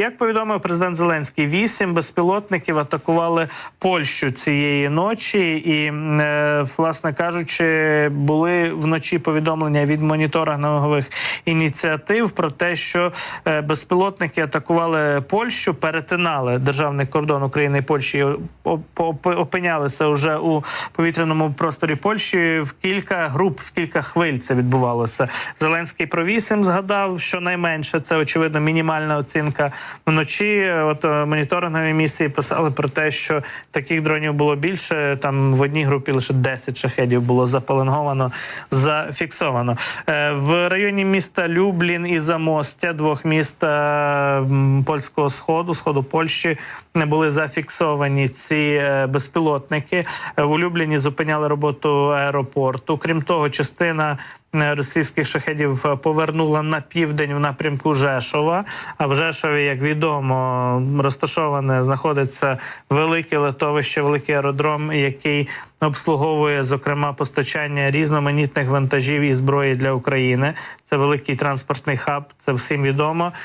Як повідомив президент Зеленський, вісім безпілотників атакували Польщу цієї ночі, і е, власне кажучи, були вночі повідомлення від моніторингових ініціатив про те, що е, безпілотники атакували Польщу, перетинали державний кордон України і Польщі, опинялися вже у повітряному просторі Польщі. В кілька груп, в кілька хвиль це відбувалося. Зеленський про вісім згадав, що найменше це очевидно мінімальна оцінка. Вночі от е, моніторингові місії писали про те, що таких дронів було більше. Там в одній групі лише 10 шахедів було запеленговано, зафіксовано. Е, В районі міста Люблін і Замостя, двох міст е, польського сходу, сходу Польщі, не були зафіксовані ці е, безпілотники. Е, В Любліні зупиняли роботу аеропорту. Крім того, частина е, російських шахедів е, повернула на південь в напрямку Жешова. А в Жешові, як відомо, розташоване знаходиться велике литовище, великий аеродром, який обслуговує зокрема постачання різноманітних вантажів і зброї для України. Це великий транспортний хаб. Це всім відомо.